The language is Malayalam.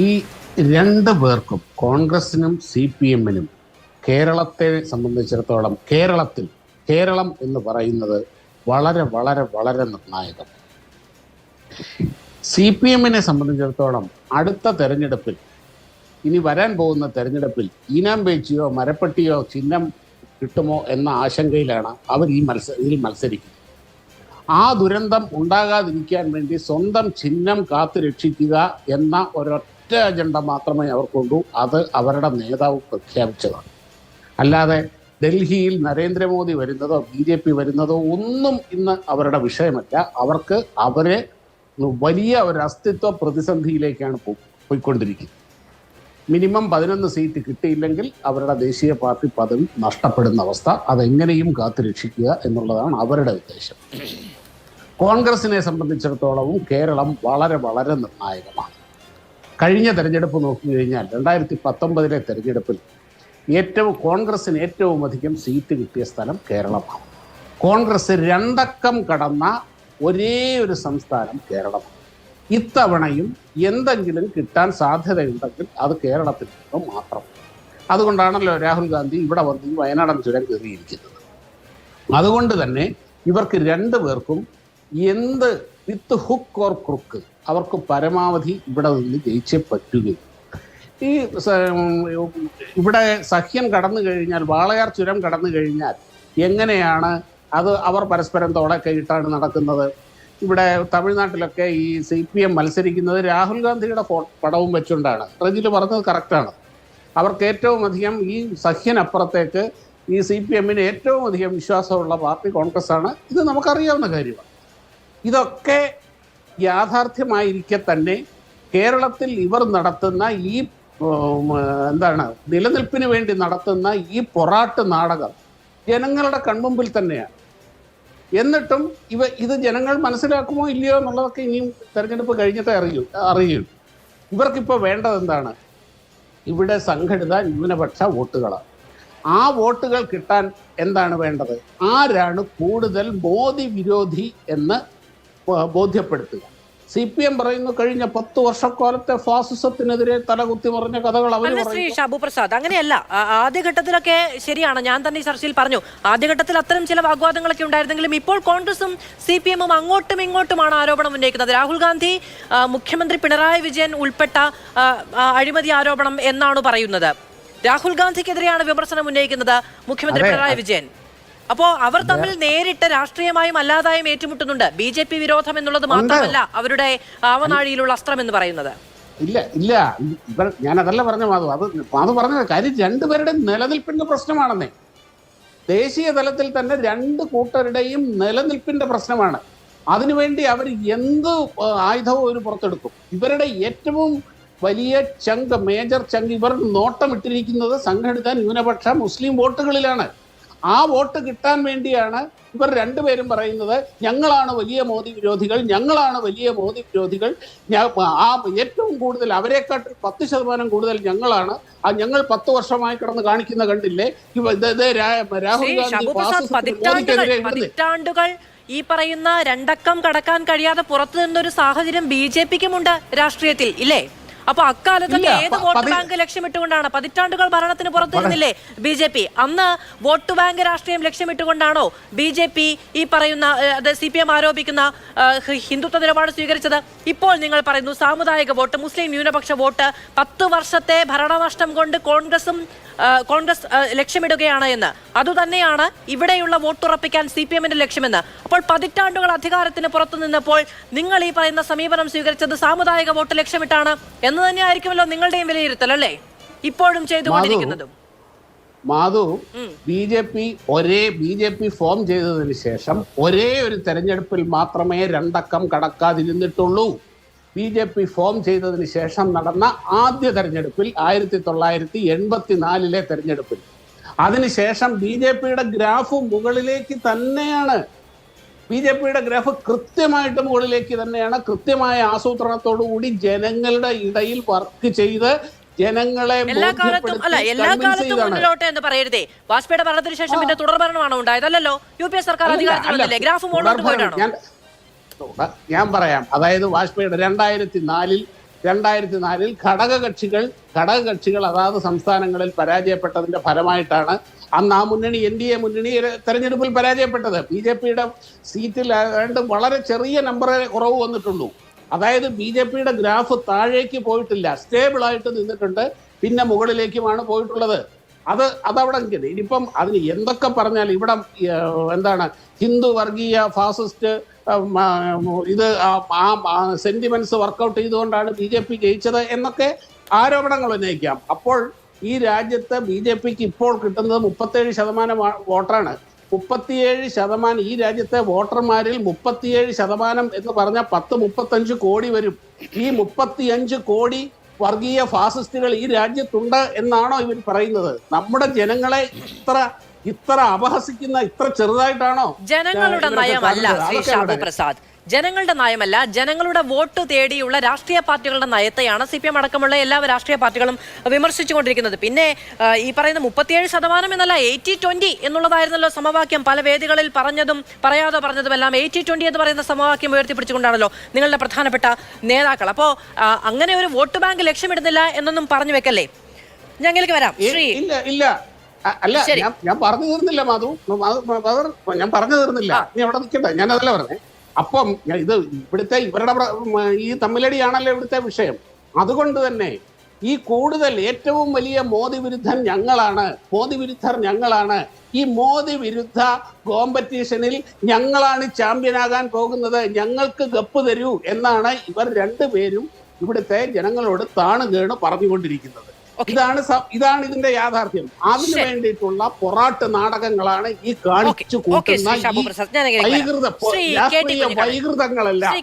ഈ രണ്ട് പേർക്കും കോൺഗ്രസിനും സി പി എമ്മിനും കേരളത്തെ സംബന്ധിച്ചിടത്തോളം കേരളത്തിൽ കേരളം എന്ന് പറയുന്നത് വളരെ വളരെ വളരെ നിർണായകം. സി പി എമ്മിനെ സംബന്ധിച്ചിടത്തോളം അടുത്ത തെരഞ്ഞെടുപ്പിൽ ഇനി വരാൻ പോകുന്ന തെരഞ്ഞെടുപ്പിൽ ഇനം പേച്ചിയോ മരപ്പെട്ടിയോ ചിഹ്നം കിട്ടുമോ എന്ന ആശങ്കയിലാണ് അവർ ഈ മത്സ ഇതിൽ മത്സരിക്കുന്നത്. ആ ദുരന്തം ഉണ്ടാകാതിരിക്കാൻ വേണ്ടി സ്വന്തം ചിഹ്നം കാത്തു രക്ഷിക്കുക എന്ന ഒരൊറ്റ അജണ്ട മാത്രമേ അവർക്കുള്ളൂ. അത് അവരുടെ നേതാവ് പ്രഖ്യാപിച്ചതാണ്. അല്ലാതെ ഡൽഹിയിൽ നരേന്ദ്രമോദി വരുന്നതോ ബി ജെ പി വരുന്നതോ ഒന്നും ഇന്ന് അവരുടെ വിഷയമല്ല. അവർക്ക് അവരെ വലിയ ഒരു അസ്തിത്വ പ്രതിസന്ധിയിലേക്കാണ് പോയിക്കൊണ്ടിരിക്കുന്നത്. മിനിമം പതിനൊന്ന് സീറ്റ് കിട്ടിയില്ലെങ്കിൽ അവരുടെ ദേശീയ പാർട്ടി പദവി നഷ്ടപ്പെടുന്ന അവസ്ഥ അതെങ്ങനെയും കാത്തുരക്ഷിക്കുക എന്നുള്ളതാണ് അവരുടെ ഉദ്ദേശം. കോൺഗ്രസിനെ സംബന്ധിച്ചിടത്തോളവും കേരളം വളരെ വളരെ നിർണായകമാണ്. കഴിഞ്ഞ തെരഞ്ഞെടുപ്പ് നോക്കി കഴിഞ്ഞാൽ രണ്ടായിരത്തി പത്തൊമ്പതിലെ തെരഞ്ഞെടുപ്പിൽ ഏറ്റവും കോൺഗ്രസിന് ഏറ്റവും അധികം സീറ്റ് കിട്ടിയ സ്ഥലം കേരളമാണ്. കോൺഗ്രസ് രണ്ടക്കം കടന്ന ഒരേ ഒരു സംസ്ഥാനം കേരളമാണ്. ഇത്തവണയും എന്തെങ്കിലും കിട്ടാൻ സാധ്യതയുണ്ടെങ്കിൽ അത് കേരളത്തിൽ നിന്ന് മാത്രം. അതുകൊണ്ടാണല്ലോ രാഹുൽ ഗാന്ധി ഇവിടെ വന്ന് വയനാടൻ ചുരം കയറിയിരിക്കുന്നത്. അതുകൊണ്ട് തന്നെ ഇവർക്ക് രണ്ടു പേർക്കും എന്ത് വിത്ത് ഹുക്ക് ഓർ ക്രുക്ക്. അവർക്ക് പരമാവധി ഇവിടെ നിന്ന് ജയിച്ചേ പറ്റുകയും ഈ ഇവിടെ സഖ്യം കടന്നു കഴിഞ്ഞാൽ വാളയാർ ചുരം കടന്നു കഴിഞ്ഞാൽ എങ്ങനെയാണ് അത് അവർ പരസ്പരം തോടെ കൈയിട്ടാണ് നടക്കുന്നത്? ഇവിടെ തമിഴ്നാട്ടിലൊക്കെ ഈ സി പി എം മത്സരിക്കുന്നത് രാഹുൽ ഗാന്ധിയുടെ പടവും വെച്ചുകൊണ്ടാണ്. റജിൽ പറഞ്ഞത് കറക്റ്റാണ്. അവർക്ക് ഏറ്റവും അധികം ഈ സഖ്യനപ്പുറത്തേക്ക് ഈ സി പി എമ്മിന് ഏറ്റവും അധികം വിശ്വാസമുള്ള പാർട്ടി കോൺഗ്രസ് ആണ് ഇത് നമുക്കറിയാവുന്ന കാര്യമാണ്. ഇതൊക്കെ യാഥാർത്ഥ്യമായിരിക്കെ തന്നെ കേരളത്തിൽ ഇവർ നടത്തുന്ന ഈ എന്താണ് നിലനിൽപ്പിന് വേണ്ടി നടത്തുന്ന ഈ പൊറാട്ട് നാടകം ജനങ്ങളുടെ കൺമുമ്പിൽ തന്നെയാണ്. എന്നിട്ടും ഇവ ഇത് ജനങ്ങൾ മനസ്സിലാക്കുമോ ഇല്ലയോ എന്നുള്ളതൊക്കെ ഇനിയും തെരഞ്ഞെടുപ്പ് കഴിഞ്ഞിട്ടേ അറിയൂ അറിയൂ. ഇവർക്കിപ്പോൾ വേണ്ടത് എന്താണ്? ഇവിടെ സംഘടിത ന്യൂനപക്ഷ വോട്ടുകളാണ്. ആ വോട്ടുകൾ കിട്ടാൻ എന്താണ് വേണ്ടത്? ആരാണ് കൂടുതൽ മോദി വിരോധി എന്ന് ബോധ്യപ്പെടുത്തുക. സി പി എം പറയുന്നു കഴിഞ്ഞ പത്ത് വർഷക്കാലത്തെ ഫാസിസത്തിനെതിരെ തലകുത്തി പറഞ്ഞ കഥകൾ അവർ ശ്രീ ഷാബു പ്രസാദ് അങ്ങനെയല്ല. ആദ്യഘട്ടത്തിലൊക്കെ ശരിയാണ്. ഞാൻ തന്നെ ഈ ചർച്ചയിൽ പറഞ്ഞു. ആദ്യഘട്ടത്തിൽ അത്തരം ചില വാഗ്വാദങ്ങളൊക്കെ ഉണ്ടായിരുന്നെങ്കിലും ഇപ്പോൾ കോൺഗ്രസും സി പി എമ്മും അങ്ങോട്ടും ഇങ്ങോട്ടുമാണ് ആരോപണം ഉന്നയിക്കുന്നത്. രാഹുൽ ഗാന്ധി മുഖ്യമന്ത്രി പിണറായി വിജയൻ ഉൾപ്പെട്ട അഴിമതി ആരോപണം എന്നാണ് പറയുന്നത്. രാഹുൽ ഗാന്ധിക്കെതിരെയാണ് വിമർശനം ഉന്നയിക്കുന്നത് മുഖ്യമന്ത്രി പിണറായി വിജയൻ. അപ്പോ അവർ തമ്മിൽ നേരിട്ട് രാഷ്ട്രീയമായും അല്ലാതായും ഏറ്റുമുട്ടുന്നുണ്ട്. ബി ജെ പി വിരോധം എന്നുള്ളത് മാത്രമല്ല അവരുടെ ആവനാഴിയിലുള്ള അസ്ത്രം എന്ന് പറയുന്നത്. ഇല്ല ഇല്ല. ഇവർ ഞാൻ അതല്ല പറഞ്ഞ മാധു. അത് മാധു പറഞ്ഞ കാര്യം രണ്ടുപേരുടെ നിലനിൽപ്പിന്റെ പ്രശ്നമാണെന്നേ. ദേശീയ തലത്തിൽ തന്നെ രണ്ട് കൂട്ടരുടെയും നിലനിൽപ്പിന്റെ പ്രശ്നമാണ്. അതിനുവേണ്ടി അവർ എന്ത് ആയുധവും ഒരു പുറത്തെടുക്കും. ഇവരുടെ ഏറ്റവും വലിയ ചങ്ക് മേജർ ചങ്ക് ഇവർ നോട്ടമിട്ടിരിക്കുന്നത് സംഘടിത ന്യൂനപക്ഷ മുസ്ലിം വോട്ടുകളിലാണ്. ആ വോട്ട് കിട്ടാൻ വേണ്ടിയാണ് ഇവർ രണ്ടുപേരും പറയുന്നത്. ഞങ്ങളാണ് വലിയ മോദി വിരോധികൾ ഞങ്ങളാണ് വലിയ മോദി വിരോധികൾ. ആ ഏറ്റവും കൂടുതൽ അവരെക്കാട്ടിൽ പത്ത് ശതമാനം കൂടുതൽ ഞങ്ങളാണ്. ആ ഞങ്ങൾ പത്ത് വർഷമായി കിടന്ന് കാണിക്കുന്ന കണ്ടില്ലേ? രാഹുൽ ഗാന്ധി ഈ പറയുന്ന രണ്ടക്കം കടക്കാൻ കഴിയാതെ പുറത്തു നിന്നൊരു സാഹചര്യം ബി ജെ പിക്കുമുണ്ട് രാഷ്ട്രീയത്തിൽ ഇല്ലേ? അപ്പൊ അക്കാലത്തൊക്കെ ഏത് വോട്ട് ബാങ്ക് ലക്ഷ്യമിട്ടുകൊണ്ടാണ്? പതിറ്റാണ്ടുകൾ ഭരണത്തിന് പുറത്തു നിന്നില്ലേ ബി ജെ പി? അന്ന് വോട്ട് ബാങ്ക് രാഷ്ട്രീയം ലക്ഷ്യമിട്ടുകൊണ്ടാണോ ബി ജെ പി ഈ പറയുന്ന സി പി എം ആരോപിക്കുന്ന ഹിന്ദുത്വ നിലപാട് സ്വീകരിച്ചത്? ഇപ്പോൾ നിങ്ങൾ പറയുന്നു സാമുദായിക വോട്ട് മുസ്ലിം ന്യൂനപക്ഷ വോട്ട് പത്ത് വർഷത്തെ ഭരണനഷ്ടം കൊണ്ട് കോൺഗ്രസും കോൺഗ്രസ് ലക്ഷ്യമിടുകയാണ് എന്ന്. അതുതന്നെയാണ് ഇവിടെയുള്ള വോട്ടുറപ്പിക്കാൻ സി പി എമ്മിന്റെ ലക്ഷ്യമെന്ന്. അപ്പോൾ പതിറ്റാണ്ടുകൾ അധികാരത്തിന് പുറത്തു നിന്നപ്പോൾ നിങ്ങൾ ഈ പറയുന്ന സമീപനം സ്വീകരിച്ചത് സാമുദായിക വോട്ട് ലക്ഷ്യമിട്ടാണ് എന്ന് തന്നെയായിരിക്കുമല്ലോ നിങ്ങളുടെയും വിലയിരുത്തൽ അല്ലേ? ഇപ്പോഴും ചെയ്തുകൊണ്ടിരിക്കുന്നതും. മാധു. ബി ജെ പി ഒരേ ബി ജെ പി ഫോം ചെയ്തതിന് ശേഷം ഒരേ ഒരു തെരഞ്ഞെടുപ്പിൽ മാത്രമേ രണ്ടക്കം കടക്കാതിരുന്നിട്ടുള്ളൂ. ബി ജെ പി ഫോം ചെയ്തതിന് ശേഷം നടന്ന ആദ്യ തെരഞ്ഞെടുപ്പിൽ ആയിരത്തി തൊള്ളായിരത്തി എൺപത്തി നാലിലെ തെരഞ്ഞെടുപ്പിൽ അതിനുശേഷം ബി ജെ പിയുടെ ഗ്രാഫ് മുകളിലേക്ക് തന്നെയാണ്. ബി ജെ പിയുടെ ഗ്രാഫ് കൃത്യമായിട്ട് മുകളിലേക്ക് തന്നെയാണ്. കൃത്യമായ ആസൂത്രണത്തോടു കൂടി ജനങ്ങളുടെ ഇടയിൽ വർക്ക് ചെയ്ത് ജനങ്ങളെ എല്ലാ കാലത്തും അല്ല എല്ലാ കാലത്തും. മുന്നിലോട്ട് എന്ന് പറയരുതേ. വാജ്പേയിയുടെ ഭരണത്തിന് ശേഷം പിന്നെ തുടർ ഭരണമാണ് ഉണ്ടായത് അല്ലല്ലോ യു പി എ സർക്കാർ അധികാരത്തിൽ ഗ്രാഫ് മുകളിലോട്ട് പോയിട്ടാണോ ഞാൻ ഞാൻ പറയാം. അതായത് വാജ്പേയിയുടെ രണ്ടായിരത്തി നാലിൽ രണ്ടായിരത്തി നാലിൽ ഘടകകക്ഷികൾ ഘടകകക്ഷികൾ അതാത് സംസ്ഥാനങ്ങളിൽ പരാജയപ്പെട്ടതിന്റെ ഫലമായിട്ടാണ് അന്ന് ആ മുന്നണി എൻ ഡി എ മുന്നണി തെരഞ്ഞെടുപ്പിൽ പരാജയപ്പെട്ടത്. ബി ജെ പിയുടെ സീറ്റിൽ വളരെ ചെറിയ നമ്പറേ കുറവ് വന്നിട്ടുള്ളൂ. അതായത് ബി ജെ പിയുടെ ഗ്രാഫ് താഴേക്ക് പോയിട്ടില്ല. സ്റ്റേബിൾ ആയിട്ട് നിന്നിട്ടുണ്ട്. പിന്നെ മുകളിലേക്കുമാണ് പോയിട്ടുള്ളത്. അത് അതവിടെ ഇനിയിപ്പം അതിന് എന്തൊക്കെ പറഞ്ഞാൽ ഇവിടെ എന്താണ് ഹിന്ദു വർഗീയ ഫാസിസ്റ്റ് ഇത് ആ സെന്റിമെന്റ്സ് വർക്കൗട്ട് ചെയ്തുകൊണ്ടാണ് ബി ജെ പി ജയിച്ചത് എന്നൊക്കെ ആരോപണങ്ങൾ ഉന്നയിക്കാം. അപ്പോൾ ഈ രാജ്യത്ത് ബി ജെ പിക്ക് ഇപ്പോൾ കിട്ടുന്നത് മുപ്പത്തേഴ് ശതമാനം വോട്ടറാണ്. മുപ്പത്തിയേഴ് ശതമാനം ഈ രാജ്യത്തെ വോട്ടർമാരിൽ മുപ്പത്തിയേഴ് ശതമാനം എന്ന് പറഞ്ഞാൽ പത്ത് മുപ്പത്തഞ്ച് കോടി വരും. ഈ മുപ്പത്തിയഞ്ച് കോടി വർഗീയ ഫാസിസ്റ്റുകൾ ഈ രാജ്യത്തുണ്ട് എന്നാണോ ഇവർ പറയുന്നത്? നമ്മുടെ ജനങ്ങളെ ഇത്ര ഇത്ര അപഹസിക്കുന്ന ഇത്ര ചെറുതായിട്ടാണോ? ജനങ്ങളുടെ നയമല്ല ശ്രീ ഷാബു പ്രസാദ്. ജനങ്ങളുടെ നയമല്ല ജനങ്ങളുടെ വോട്ട് തേടിയുള്ള രാഷ്ട്രീയ പാർട്ടികളുടെ നയത്തെയാണ് സി പി എം അടക്കമുള്ള എല്ലാ രാഷ്ട്രീയ പാർട്ടികളും വിമർശിച്ചുകൊണ്ടിരിക്കുന്നത്. പിന്നെ ഈ പറയുന്ന മുപ്പത്തിയേഴ് ശതമാനം എന്നല്ല എയ്റ്റി ട്വന്റി എന്നുള്ളതായിരുന്നല്ലോ സമവാക്യം. പല വേദികളിൽ പറഞ്ഞതും പറയാതെ പറഞ്ഞതും എല്ലാം എയ്റ്റി ട്വന്റി എന്ന് പറയുന്ന സമവാക്യം ഉയർത്തിപ്പിടിച്ചുകൊണ്ടാണല്ലോ നിങ്ങളുടെ പ്രധാനപ്പെട്ട നേതാക്കൾ. അപ്പോൾ അങ്ങനെ ഒരു വോട്ട് ബാങ്ക് ലക്ഷ്യമിടുന്നില്ല എന്നൊന്നും പറഞ്ഞു വെക്കല്ലേ? ഞങ്ങൾക്ക് വരാം. ശ്രീ ഇല്ല ഇല്ല. അല്ല ഞാൻ ഞാൻ പറഞ്ഞു തീർന്നില്ല മാധു. ഞാൻ പറഞ്ഞു തീർന്നില്ല. നീ അവിടെ നിൽക്കട്ടെ ഞാൻ അതല്ല പറഞ്ഞേ. അപ്പം ഇത് ഇവിടുത്തെ ഇവരുടെ ഈ തമ്മിലടിയാണല്ലോ ഇവിടുത്തെ വിഷയം. അതുകൊണ്ട് തന്നെ ഈ കൂടുതൽ ഏറ്റവും വലിയ മോദി വിരുദ്ധൻ ഞങ്ങളാണ്. മോദി വിരുദ്ധർ ഞങ്ങളാണ്. ഈ മോദി വിരുദ്ധ കോമ്പറ്റീഷനിൽ ഞങ്ങളാണ് ചാമ്പ്യനാകാൻ പോകുന്നത്. ഞങ്ങൾക്ക് ഗപ്പ് തരൂ എന്നാണ് ഇവർ രണ്ടുപേരും ഇവിടുത്തെ ജനങ്ങളോട് താണു കേണ് പറഞ്ഞുകൊണ്ടിരിക്കുന്നത്. ഇതാണ് ഇതാണ് ഇതിന്റെ യാഥാർത്ഥ്യം അതിനു. വേണ്ടിയിട്ടുള്ള പൊറാട്ട് നാടകങ്ങളാണ് ഈ കാണിച്ചു കൂട്ടുന്ന. വൈകൃത. വൈകൃതങ്ങളെല്ലാം